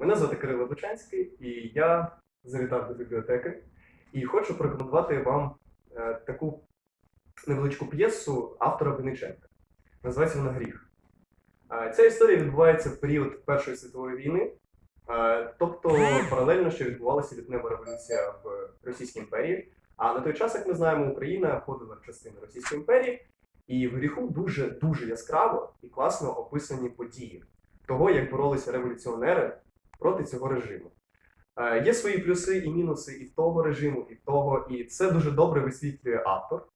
Мене звати Кирило Бучанський, і я завітав до бібліотеки і хочу порекомендувати вам е, таку невеличку п'єсу автора Винниченка. Називається вона Гріх. Е, Ця історія відбувається в період Першої світової війни, е, тобто паралельно, що відбувалася лютнева революція в Російській імперії. А на той час, як ми знаємо, Україна входила в частину Російської імперії, і в гріху дуже дуже яскраво і класно описані події того, як боролися революціонери проти цього режиму. Е, Є свої плюси і мінуси і того режиму, і того, і це дуже добре висвітлює автор.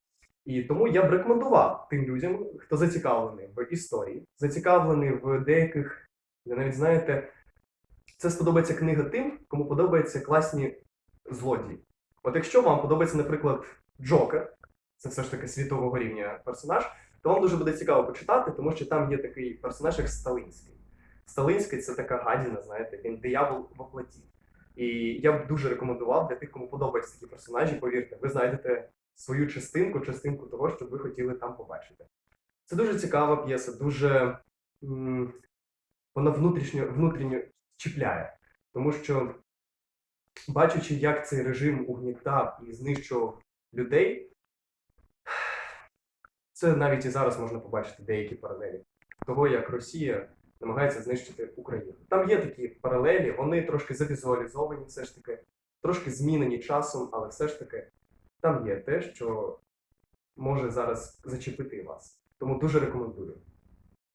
І тому я б рекомендував тим людям, хто зацікавлений в історії, зацікавлений в деяких, ви навіть знаєте, це сподобається книга тим, кому подобаються класні злодії. От якщо вам подобається, наприклад, Джокер, це все ж таки світового рівня персонаж, то вам дуже буде цікаво почитати, тому що там є такий персонаж, як Сталинський. Сталинський це така гадіна, знаєте, він диявол в оплаті. І я б дуже рекомендував для тих, кому подобаються такі персонажі, повірте, ви знайдете свою частинку, частинку того, що ви хотіли там побачити. Це дуже цікава п'єса, дуже м, вона внутрішньо, внутрішньо чіпляє, тому що, бачачи, як цей режим угнітав і знищував людей, це навіть і зараз можна побачити деякі паралелі того, як Росія намагається знищити Україну. Там є такі паралелі, вони трошки завізуалізовані, все ж таки, трошки змінені часом, але все ж таки там є те, що може зараз зачепити вас. Тому дуже рекомендую.